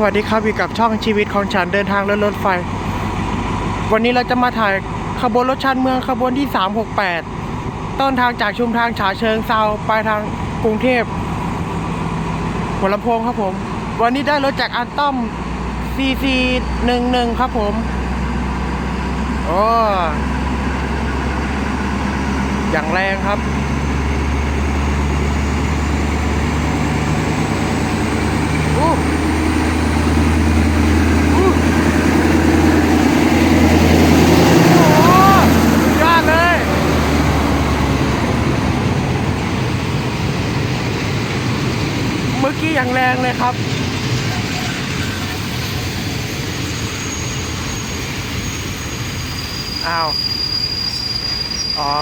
วัสดีครับอยู่กับช่องชีวิตของฉันเดินทางรถรถไฟ วันนี้เราจะมาถ่ายขบวนรถชันเมืองขบวนที่ 368 ต้นทางจากชุมทางฉาเชิงเซาปลายทางกรุงเทพหัวลำโพงครับผม วันนี้ได้รถจากอันต้อม CC 11ครับผมโอ้อย่างแรงครับ อู้อู้โอ้สุดยอดเลย เมื่อกี้อย่างแรงเลยครับอ้าวอ๋อ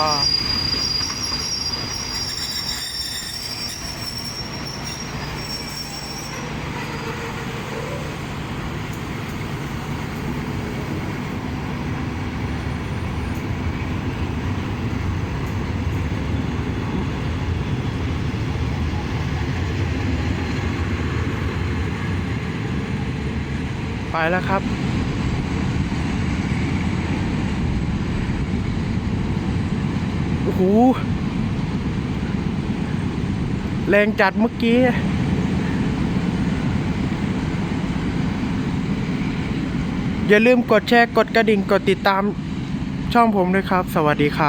ไปแล้วครับ โอ้โห แรงจัดเมื่อกี้อย่าลืมกดแชร์ กดกระดิ่ง กดติดตามช่องผมด้วยครับ สวัสดีครับ